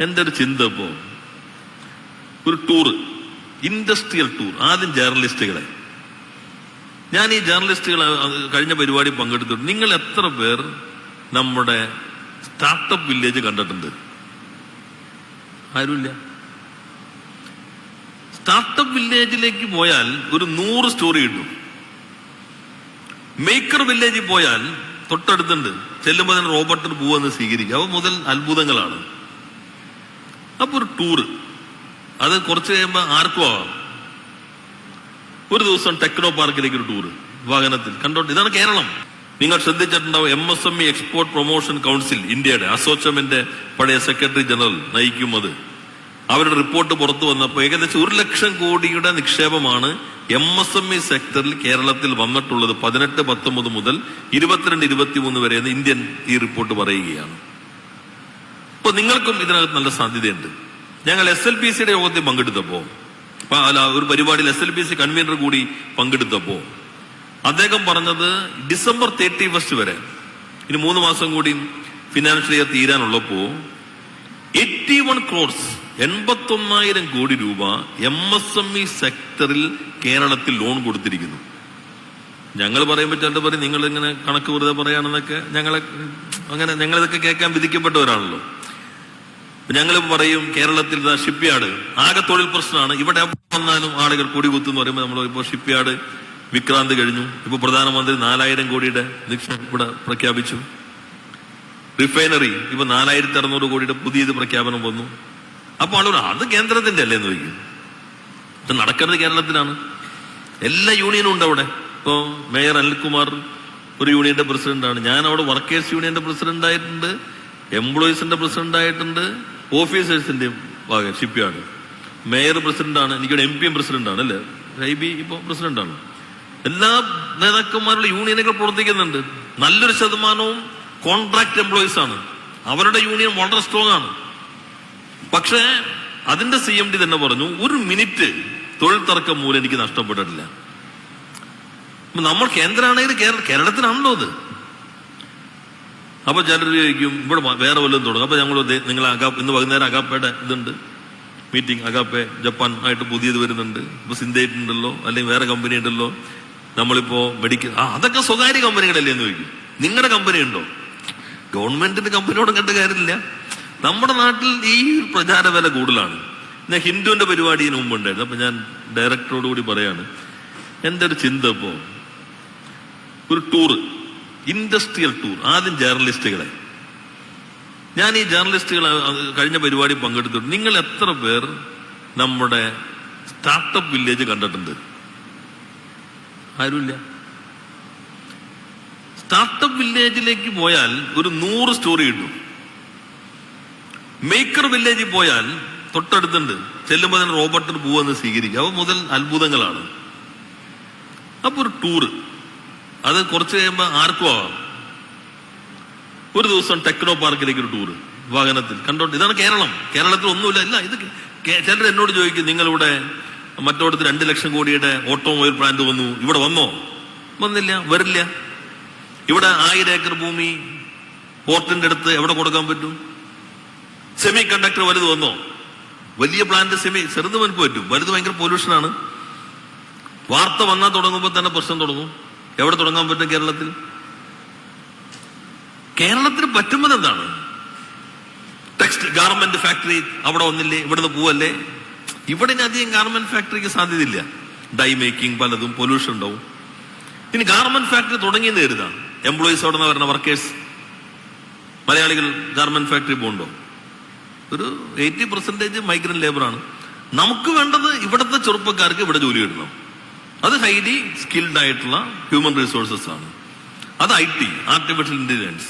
എന്റെ ഒരു ചിന്ത ഇപ്പോ? ഒരു ടൂർ ഇൻഡസ്ട്രിയൽ ടൂർ ആദ്യം ജേർണലിസ്റ്റുകളെ ഞാൻ ഈ ജേർണലിസ്റ്റുകൾ കഴിഞ്ഞ പരിപാടി പങ്കെടുത്തിട്ടുണ്ട്. നിങ്ങൾ എത്ര പേർ നമ്മുടെ സ്റ്റാർട്ടപ്പ് വില്ലേജ് കണ്ടിട്ടുണ്ട്? ആരുമില്ല. സ്റ്റാർട്ടപ്പ് വില്ലേജിലേക്ക് പോയാൽ ഒരു നൂറ് സ്റ്റോറി കിട്ടും. മേക്കർ വില്ലേജിൽ പോയാൽ തൊട്ടടുത്തുണ്ട്. ചെല്ലുമ്പോൾ തന്നെ റോബോട്ടിന് പോവെന്ന് സ്വീകരിക്കുക അവ മുതൽ അത്ഭുതങ്ങളാണ്. അപ്പൊ ഒരു ടൂറ് അത് കുറച്ച് കഴിയുമ്പോൾ ആർക്കും ആവാം. ഒരു ദിവസം ടെക്നോ പാർക്കിലേക്ക് ഒരു ടൂറ് വാഹനത്തിൽ. കണ്ടോണ്ട്? ഇതാണ് കേരളം. നിങ്ങൾ ശ്രദ്ധിച്ചിട്ടുണ്ടാവും M S M E export promotion council ഇന്ത്യയുടെ അസോച്ചമിന്റെ പഴയ സെക്രട്ടറി ജനറൽ നയിക്കും അത് അവരുടെ റിപ്പോർട്ട് പുറത്തു വന്നപ്പോൾ ഏകദേശം ഒരു ലക്ഷം കോടിയുടെ നിക്ഷേപമാണ് എം എസ് എം ഇ സെക്ടറിൽ കേരളത്തിൽ വന്നിട്ടുള്ളത് പതിനെട്ട് പത്തൊമ്പത് മുതൽ ഇരുപത്തിരണ്ട് ഇരുപത്തിമൂന്ന് വരെ എന്ന് ഇന്ത്യൻ ഈ റിപ്പോർട്ട് പറയുകയാണ്. അപ്പൊ നിങ്ങൾക്കും ഇതിനകത്ത് നല്ല സാധ്യതയുണ്ട്. ഞങ്ങൾ എസ് എൽ പി സിയുടെ യോഗത്തിൽ പങ്കെടുത്തപ്പോ അല്ല ഒരു പരിപാടിയിൽ S L P C convener കൂടി പങ്കെടുത്തപ്പോ അദ്ദേഹം പറഞ്ഞത് ഡിസംബർ തേർട്ടി ഫസ്റ്റ് വരെ ഇനി മൂന്ന് മാസം കൂടി ഫിനാൻഷ്യൽ ഇയർ തീരാനുള്ളപ്പോ എയ്റ്റി വൺ ക്രോഡ്സ് എൺപത്തൊന്നായിരം കോടി രൂപ എം എസ് എം ഇ സെക്ടറിൽ കേരളത്തിൽ ലോൺ കൊടുത്തിരിക്കുന്നു. ഞങ്ങൾ പറയുമ്പോൾ ചിലർ പറയും നിങ്ങൾ ഇങ്ങനെ കണക്ക് വെറുതെ പറയാണെന്നൊക്കെ ഞങ്ങളെ അങ്ങനെ ഞങ്ങളിതൊക്കെ കേൾക്കാൻ വിധിക്കപ്പെട്ടവരാണല്ലോ. ഞങ്ങൾ പറയും കേരളത്തിൽ ഷിപ്പ് യാർഡ് ആകെ തൊഴിൽ പ്രശ്നമാണ്. ഇവിടെ വന്നാലും ആളുകൾ കൂടി കുത്തുന്ന് പറയുമ്പോൾ നമ്മൾ ഇപ്പോൾ ഷിപ്പ് യാർഡ് വിക്രാന്ത് കഴിഞ്ഞു. ഇപ്പൊ പ്രധാനമന്ത്രി നാലായിരം കോടിയുടെ നിക്ഷേപം ഇവിടെ പ്രഖ്യാപിച്ചു. റിഫൈനറി ഇപ്പൊ നാലായിരത്തി അറുന്നൂറ് കോടിയുടെ പുതിയത് പ്രഖ്യാപനം വന്നു. അപ്പൊ ആളുകൾ അത് കേന്ദ്രത്തിന്റെ അല്ലേ എന്ന് ചോദിക്കും. ഇത് നടക്കുന്നത് കേരളത്തിലാണ് എല്ലാ യൂണിയനും ഉണ്ട് അവിടെ. ഇപ്പോ മേയർ അനിൽകുമാർ ഒരു യൂണിയന്റെ പ്രസിഡന്റാണ് ഞാൻ അവിടെ വർക്കേഴ്സ് യൂണിയന്റെ പ്രസിഡന്റ് ആയിട്ടുണ്ട്. എംപ്ലോയീസിന്റെ പ്രസിഡന്റ് ആയിട്ടുണ്ട്. ഓഫീസേഴ്സിന്റെ ഭാഗം ഷിപ്പിയാണ് മേയർ പ്രസിഡന്റാണ് എനിക്കൊരു എം പിയും പ്രസിഡന്റാണ് അല്ലേ? ഐ ബി ഇപ്പൊ പ്രസിഡന്റാണ്. എല്ലാ നേതാക്കന്മാരുടെ യൂണിയനുകൾ പ്രവർത്തിക്കുന്നുണ്ട്. നല്ലൊരു ശതമാനവും കോൺട്രാക്ട് എംപ്ലോയീസ് ആണ്. അവരുടെ യൂണിയൻ വളരെ സ്ട്രോങ് ആണ്. പക്ഷേ അതിന്റെ സി എം ഡി തന്നെ പറഞ്ഞു ഒരു മിനിറ്റ് തൊഴിൽ തർക്കം മൂലം എനിക്ക് നഷ്ടപ്പെട്ടിട്ടില്ല. നമ്മൾ കേന്ദ്രമാണെങ്കിൽ കേരള കേരളത്തിനാണല്ലോ അത്. അപ്പൊ ചിലർ ചോദിക്കും ഇവിടെ വേറെ വല്ലതും തുടങ്ങും. അപ്പൊ ഞങ്ങൾ നിങ്ങൾ അകാ ഇന്ന് വൈകുന്നേരം അകാപ്പയുടെ ഇതുണ്ട്. മീറ്റിംഗ് അകാപ്പെ ജപ്പാൻ ആയിട്ട് പുതിയത് വരുന്നുണ്ട്. ഇപ്പൊ സിന്തേറ്റ് ഉണ്ടല്ലോ അല്ലെങ്കിൽ വേറെ കമ്പനി ഉണ്ടല്ലോ. നമ്മളിപ്പോ മെഡിക്കൽ ആ അതൊക്കെ സ്വകാര്യ കമ്പനികളല്ലേ എന്ന് ചോദിക്കും. നിങ്ങളുടെ കമ്പനി ഉണ്ടോ? ഗവൺമെന്റിന്റെ കമ്പനിയോടും കണ്ട കാര്യമില്ല. നമ്മുടെ നാട്ടിൽ ഈ പ്രചാര വില കൂടുതലാണ്. ഞാൻ ഹിന്ദുവിന്റെ പരിപാടി ഇതിന് മുമ്പ് ഉണ്ടായിരുന്നു. അപ്പൊ ഞാൻ ഡയറക്ടറോട് കൂടി പറയാണ് എന്റെ ഒരു ചിന്ത ഇപ്പോ ഒരു ടൂറ് ഇൻഡസ്ട്രിയൽ ടൂർ ആദ്യം ജേർണലിസ്റ്റുകളെ. ഞാൻ ഈ ജേർണലിസ്റ്റുകൾ കഴിഞ്ഞ പരിപാടി പങ്കെടുത്തിട്ടുണ്ട്. നിങ്ങൾ എത്ര പേർ നമ്മുടെ സ്റ്റാർട്ടപ്പ് വില്ലേജ് കണ്ടിട്ടുണ്ട്? ആരുമില്ല. സ്റ്റാർട്ടപ്പ് വില്ലേജിലേക്ക് പോയാൽ ഒരു നൂറ് സ്റ്റോറി കിട്ടും. മേക്കർ വില്ലേജിൽ പോയാൽ തൊട്ടടുത്തുണ്ട്. ചെല്ലുമ്പോൾ തന്നെ റോബർട്ടിന് പോവെന്ന് സ്വീകരിക്കുക അവ മുതൽ അത്ഭുതങ്ങളാണ്. അപ്പൊ ഒരു ടൂറ്. അത് കുറച്ച് കഴിയുമ്പോൾ ആർക്കും? ഒരു ദിവസം ടെക്നോ പാർക്കിലേക്ക് ഒരു ടൂറ് വാഹനത്തിൽ. കണ്ടോണ്ട് ഇതാണ് കേരളം. കേരളത്തിൽ ഒന്നുമില്ല. ഇല്ല ഇത് ചിലർ എന്നോട് ചോദിക്കും നിങ്ങളിവിടെ മറ്റോടത്ത് രണ്ട് ലക്ഷം കോടിയുടെ ഓട്ടോമൊബൈൽ പ്ലാന്റ് വന്നു. ഇവിടെ വന്നോ? വന്നില്ല വരില്ല. ഇവിടെ ആയിരം ഏക്കർ ഭൂമി പോർട്ടിന്റെ അടുത്ത് എവിടെ കൊടുക്കാൻ പറ്റും? സെമി കണ്ടക്ടർ വലുത് വന്നോ? വലിയ പ്ലാന്റ് സെമി ചെറുത് വലുപ്പം പറ്റും വലുത് ഭയങ്കര പൊല്യൂഷനാണ്. വാർത്ത വന്നാൽ തുടങ്ങുമ്പോൾ തന്നെ പ്രശ്നം തുടങ്ങും. എവിടെ തുടങ്ങാൻ പറ്റും കേരളത്തിൽ? കേരളത്തിന് പറ്റുന്നത് എന്താണ്? ടെക്സ്റ്റ് ഗാർമെന്റ് ഫാക്ടറി അവിടെ വന്നില്ലേ ഇവിടുന്ന് പോവല്ലേ? ഇവിടെ അധികം ഗാർമെന്റ് ഫാക്ടറിക്ക് സാധ്യതയില്ല. ഡൈ മേക്കിംഗ് പലതും പൊല്യൂഷൻ ഉണ്ടാവും. ഇനി ഗാർമെന്റ് ഫാക്ടറി തുടങ്ങിയെന്ന് കരുതാം എംപ്ലോയീസ് അവിടെ നിന്ന് വരുന്ന വർക്കേഴ്സ് മലയാളികൾ ഗാർമെന്റ് ഫാക്ടറി പോകണ്ടോ? ഒരു എയ്റ്റി പെർസെന്റേജ് മൈഗ്രന്റ് ലേബറാണ് നമുക്ക് വേണ്ടത് ഇവിടുത്തെ ചെറുപ്പക്കാർക്ക് ഇവിടെ ജോലി കിട്ടണം. അത് ഹൈലി സ്കിൽഡ് ആയിട്ടുള്ള ഹ്യൂമൻ റിസോഴ്സസ് ആണ്. അത് ഐ ടി ആർട്ടിഫിഷ്യൽ ഇന്റലിജൻസ്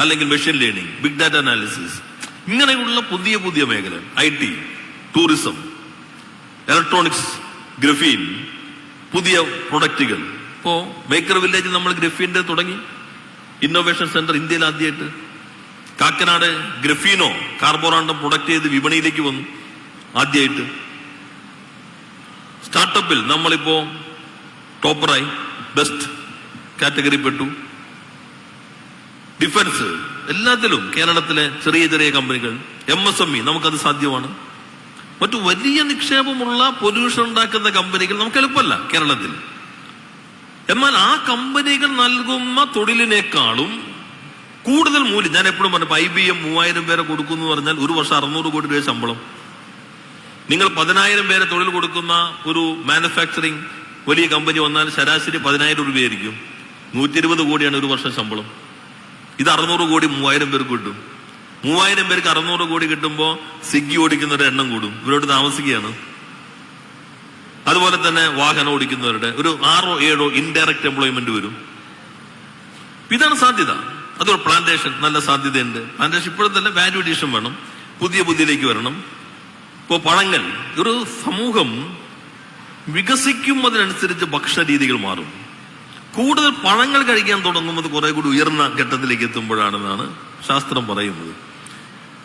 അല്ലെങ്കിൽ machine learning big data analysis ഇങ്ങനെയുള്ള പുതിയ പുതിയ മേഖല I T tourism electronics graphene പുതിയ പ്രൊഡക്റ്റുകൾ ഇപ്പോ ബേക്കർ വില്ലേജിൽ നമ്മൾ ഗ്രഫീന്റെ തുടങ്ങി. ഇന്നോവേഷൻ സെന്റർ ഇന്ത്യയിൽ ആദ്യമായിട്ട് കാക്കനാട് ഗ്രഫീനോ കാർബോറാണ്ടം പ്രൊഡക്റ്റ് ചെയ്ത് വിപണിയിലേക്ക് വന്നു. ആദ്യമായിട്ട് സ്റ്റാർട്ടപ്പിൽ നമ്മളിപ്പോ ടോപ്പറായി ബെസ്റ്റ് കാറ്റഗറി പെട്ടു ഡിഫൻസ് എല്ലാത്തിലും കേരളത്തിലെ ചെറിയ ചെറിയ കമ്പനികൾ എം എസ് എം ഇ നമുക്കത് സാധ്യമാണ്. മറ്റു വലിയ നിക്ഷേപമുള്ള പൊല്യൂഷൻ ഉണ്ടാക്കുന്ന കമ്പനികൾ നമുക്ക് എളുപ്പമല്ല കേരളത്തിൽ. എന്നാൽ ആ കമ്പനികൾ നൽകുന്ന തൊഴിലിനേക്കാളും കൂടുതൽ മൂല്യം ഞാൻ എപ്പോഴും പറഞ്ഞു ഐ ബി എം മൂവായിരം പേരെ കൊടുക്കുന്നു പറഞ്ഞാൽ ഒരു വർഷം അറുന്നൂറ് കോടി രൂപ ശമ്പളം. നിങ്ങൾ പതിനായിരം പേരെ തൊഴിൽ കൊടുക്കുന്ന ഒരു മാനുഫാക്ചറിങ് വലിയ കമ്പനി വന്നാൽ ശരാശരി പതിനായിരം രൂപയായിരിക്കും. നൂറ്റി ഇരുപത് കോടിയാണ് ഒരു വർഷം ശമ്പളം. ഇത് അറുന്നൂറ് കോടി മൂവായിരം പേർക്ക് കിട്ടും. മൂവായിരം പേർക്ക് അറുന്നൂറ് കോടി കിട്ടുമ്പോൾ സിഗ്ഗി ഓടിക്കുന്നവരുടെ എണ്ണം കൂടും. ഇവരോട് താമസിക്കുകയാണ്. അതുപോലെ തന്നെ വാഹനം ഓടിക്കുന്നവരുടെ ഒരു ആറോ ഏഴോ ഇൻഡയറക്റ്റ് എംപ്ലോയ്മെന്റ് വരും. ഇതാണ് സാധ്യത. അതൊരു പ്ലാന്റേഷൻ നല്ല സാധ്യതയുണ്ട്. പ്ലാന്റേഷൻ ഇപ്പോഴത്തന്നെ വാല്യൂ അഡീഷൻ വേണം. പുതിയ ബുദ്ധിയിലേക്ക് വരണം. ഇപ്പോ പഴങ്ങൾ ഒരു സമൂഹം വികസിക്കുന്നതിനനുസരിച്ച് ഭക്ഷണ രീതികൾ മാറും. കൂടുതൽ പഴങ്ങൾ കഴിക്കാൻ തുടങ്ങുന്നത് കുറെ കൂടി ഉയർന്ന ഘട്ടത്തിലേക്ക് എത്തുമ്പോഴാണെന്നാണ് ശാസ്ത്രം പറയുന്നത്.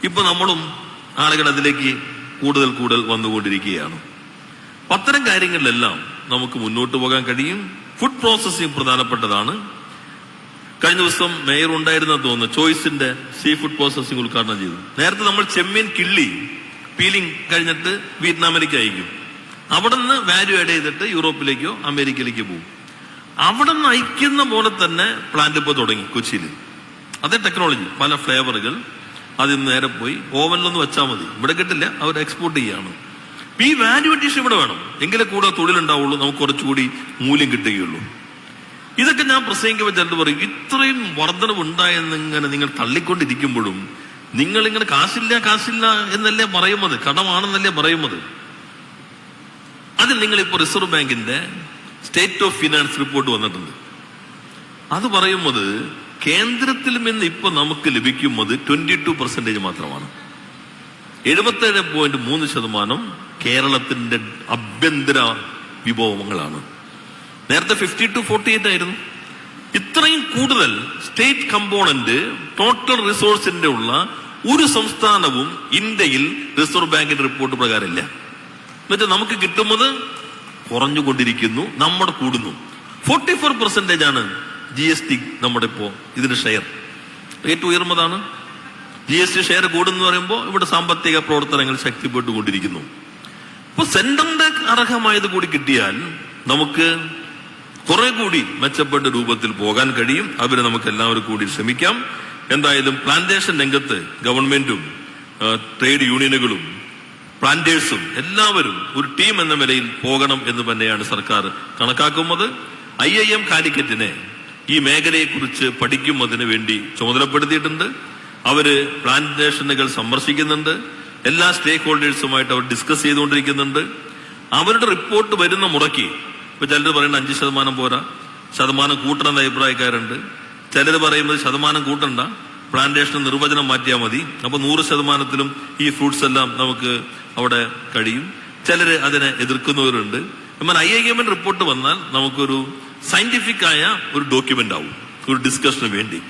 ഇപ്പൊ നമ്മളും ആളുകൾ അതിലേക്ക് കൂടുതൽ കൂടുതൽ വന്നുകൊണ്ടിരിക്കുകയാണ്. അത്തരം കാര്യങ്ങളിലെല്ലാം നമുക്ക് മുന്നോട്ട് പോകാൻ കഴിയും. ഫുഡ് പ്രോസസ്സിംഗ് പ്രധാനപ്പെട്ടതാണ്. കഴിഞ്ഞ ദിവസം മേയർ ഉണ്ടായിരുന്ന തോന്നുന്നു ചോയ്സിന്റെ സീ ഫുഡ് പ്രോസസ്സിംഗ് ഉദ്ഘാടനം ചെയ്തു. നേരത്തെ നമ്മൾ ചെമ്മീൻ കിള്ളി പീലിംഗ് കഴിഞ്ഞിട്ട് വിയറ്റ്നാമിലേക്ക് അയക്കും. അവിടെ നിന്ന് വാല്യൂ ആഡ് ചെയ്തിട്ട് യൂറോപ്പിലേക്കോ അമേരിക്കയിലേക്കോ പോകും. അവിടെ നിന്ന് അയക്കുന്ന പോലെ തന്നെ പ്ലാന്റ് ഇപ്പോൾ തുടങ്ങി കൊച്ചിയിൽ. അതേ ടെക്നോളജി പല ഫ്ലേവറുകൾ അതിൽ നേരെ പോയി ഓവനിലൊന്ന് വെച്ചാൽ മതി. ഇവിടെ കിട്ടില്ല അവർ എക്സ്പോർട്ട് ചെയ്യാണ്. ഈ വാല്യൂ അഡീഷൻ ഇവിടെ വേണം. എങ്കിലേ കൂടെ തൊഴിലുണ്ടാവുള്ളൂ നമുക്ക് കുറച്ചുകൂടി മൂല്യം കിട്ടുകയുള്ളൂ. ഇതൊക്കെ ഞാൻ പ്രസംഗിക്കുമ്പോൾ ചിലർ പറയും ഇത്രയും വർധനവ് ഉണ്ടായെന്നിങ്ങനെ നിങ്ങൾ തള്ളിക്കൊണ്ടിരിക്കുമ്പോഴും നിങ്ങൾ ഇങ്ങനെ കാശില്ല കാശില്ല എന്നല്ലേ പറയുന്നത് കടമാണെന്നല്ലേ പറയുന്നത് അതിൽ നിങ്ങൾ ഇപ്പോൾ റിസർവ് ബാങ്കിന്റെ സ്റ്റേറ്റ് ഓഫ് ഫിനാൻസ് റിപ്പോർട്ട് വന്നിട്ടുണ്ട്. അത് പറയുന്നത് കേന്ദ്രത്തിൽ നിന്ന് ഇപ്പൊ നമുക്ക് ലഭിക്കുന്നത് ട്വന്റി ടു പെർസെന്റേജ് മാത്രമാണ്. എഴുപത്തേഴ് പോയിന്റ് മൂന്ന് ശതമാനം കേരളത്തിന്റെ ആഭ്യന്തര വിഭവങ്ങളാണ്. നേരത്തെ ഫിഫ്റ്റി ടു ഫോർട്ടി എയ്റ്റ് ആയിരുന്നു. ഇത്രയും കൂടുതൽ സ്റ്റേറ്റ് കമ്പോണന്റ് ടോട്ടൽ റിസോഴ്സിന്റെ ഉള്ള ഒരു സംസ്ഥാനവും ഇന്ത്യയിൽ റിസർവ് ബാങ്കിന്റെ റിപ്പോർട്ട് പ്രകാരമില്ല. എന്നിട്ട് നമുക്ക് കിട്ടുന്നത് കുറഞ്ഞുകൊണ്ടിരിക്കുന്നു നമ്മുടെ കൂടുന്നു. ഫോർട്ടി ഫോർ പെർസെന്റേജ് ആണ് ജി എസ് ടി നമ്മുടെ ഇപ്പോ ഇതിന്റെ ഷെയർ. റേറ്റ് ഉയർന്നതാണ്. ജി എസ് ടി ഷെയർ കൂടുന്നു പറയുമ്പോൾ ഇവിടെ സാമ്പത്തിക പ്രവർത്തനങ്ങൾ ശക്തിപ്പെട്ടുകൊണ്ടിരിക്കുന്നു. ഇപ്പൊ സെന്ററിന്റെ അർഹമായത് കൂടി കിട്ടിയാൽ നമുക്ക് കുറെ കൂടി മെച്ചപ്പെട്ട രൂപത്തിൽ പോകാൻ കഴിയും. അവരെ നമുക്ക് എല്ലാവരും കൂടി ശ്രമിക്കാം. എന്തായാലും പ്ലാന്റേഷൻ രംഗത്ത് ഗവൺമെന്റും ട്രേഡ് യൂണിയനുകളും പ്ലാന്റേഴ്സും എല്ലാവരും ഒരു ടീം എന്ന നിലയിൽ പോകണം എന്ന് തന്നെയാണ് സർക്കാർ കണക്കാക്കുന്നത്. ഐ ഐ എം കാലിക്കറ്റിനെ ഈ മേഖലയെക്കുറിച്ച് പഠിക്കുന്നതിന് വേണ്ടി ചുമതലപ്പെടുത്തിയിട്ടുണ്ട്. അവർ പ്ലാന്റേഷനുകൾ സന്ദർശിക്കുന്നുണ്ട്. എല്ലാ സ്റ്റേക്ക് ഹോൾഡേഴ്സുമായിട്ട് അവർ ഡിസ്കസ് ചെയ്തുകൊണ്ടിരിക്കുന്നുണ്ട്. അവരുടെ റിപ്പോർട്ട് വരുന്ന മുറയ്ക്ക് ഇപ്പൊ ചിലർ പറയുന്ന അഞ്ച് ശതമാനം പോരാ ശതമാനം കൂട്ടണമെന്ന അഭിപ്രായക്കാരുണ്ട്. ചിലർ പറയുന്നത് ശതമാനം കൂട്ടണ്ട. പ്ലാന്റേഷൻ നിർവചനം മാറ്റിയാൽ മതി. അപ്പൊ നൂറ് ശതമാനത്തിലും ഈ ഫ്രൂട്ട്സ് എല്ലാം നമുക്ക് അവിടെ കഴിയും. ചിലര് അതിനെ എതിർക്കുന്നവരുണ്ട്. എന്നാൽ ഐ ഐ എമ്മിന്റെ റിപ്പോർട്ട് വന്നാൽ നമുക്കൊരു സയന്റിഫിക് ആയ ഒരു ഡോക്യുമെന്റ് ആവും. ഒരു ഡിസ്കഷന് വേണ്ടി.